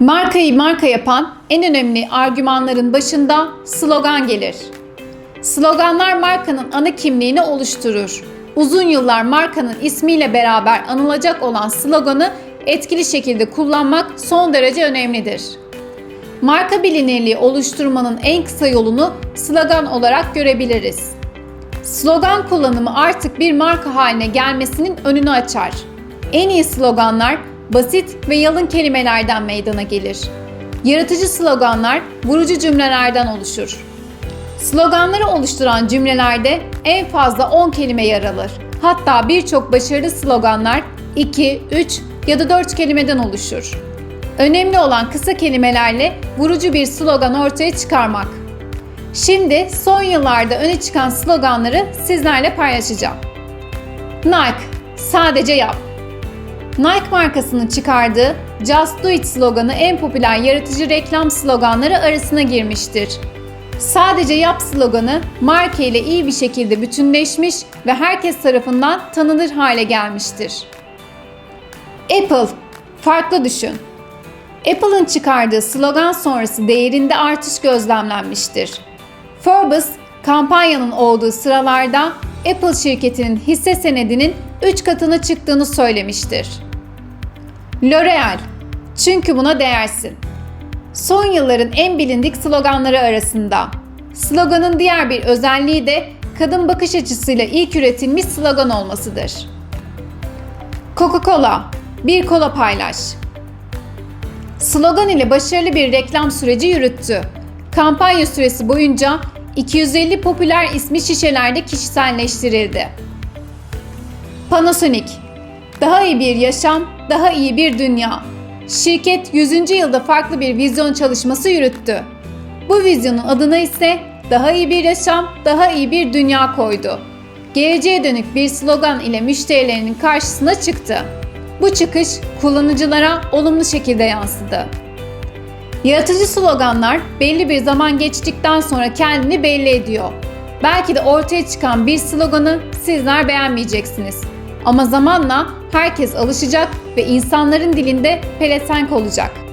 Markayı marka yapan en önemli argümanların başında slogan gelir. Sloganlar markanın ana kimliğini oluşturur. Uzun yıllar markanın ismiyle beraber anılacak olan sloganı etkili şekilde kullanmak son derece önemlidir. Marka bilinirliği oluşturmanın en kısa yolunu slogan olarak görebiliriz. Slogan kullanımı artık bir marka haline gelmesinin önünü açar. En iyi sloganlar basit ve yalın kelimelerden meydana gelir. Yaratıcı sloganlar vurucu cümlelerden oluşur. Sloganları oluşturan cümlelerde en fazla 10 kelime yer alır. Hatta birçok başarılı sloganlar 2, 3 ya da 4 kelimeden oluşur. Önemli olan kısa kelimelerle vurucu bir slogan ortaya çıkarmak. Şimdi son yıllarda öne çıkan sloganları sizlerle paylaşacağım. Nike, sadece yap. Nike markasının çıkardığı Just Do It sloganı en popüler yaratıcı reklam sloganları arasına girmiştir. Sadece yap sloganı marka ile iyi bir şekilde bütünleşmiş ve herkes tarafından tanınır hale gelmiştir. Apple, farklı düşün. Apple'ın çıkardığı slogan sonrası değerinde artış gözlemlenmiştir. Forbes, kampanyanın olduğu sıralarda Apple şirketinin hisse senedinin 3 katına çıktığını söylemiştir. L'Oreal, çünkü buna değersin. Son yılların en bilindik sloganları arasında. Sloganın diğer bir özelliği de kadın bakış açısıyla ilk üretilmiş slogan olmasıdır. Coca-Cola, bir kola paylaş. Slogan ile başarılı bir reklam süreci yürüttü. Kampanya süresi boyunca 250 popüler ismi şişelerde kişiselleştirildi. Panasonic, daha iyi bir yaşam, daha iyi bir dünya. Şirket 100. yılda farklı bir vizyon çalışması yürüttü. Bu vizyonun adına ise daha iyi bir yaşam, daha iyi bir dünya koydu. Geleceğe dönük bir slogan ile müşterilerinin karşısına çıktı. Bu çıkış kullanıcılara olumlu şekilde yansıdı. Yaratıcı sloganlar belli bir zaman geçtikten sonra kendini belli ediyor. Belki de ortaya çıkan bir sloganı sizler beğenmeyeceksiniz. Ama zamanla herkes alışacak ve insanların dilinde pelesenk olacak.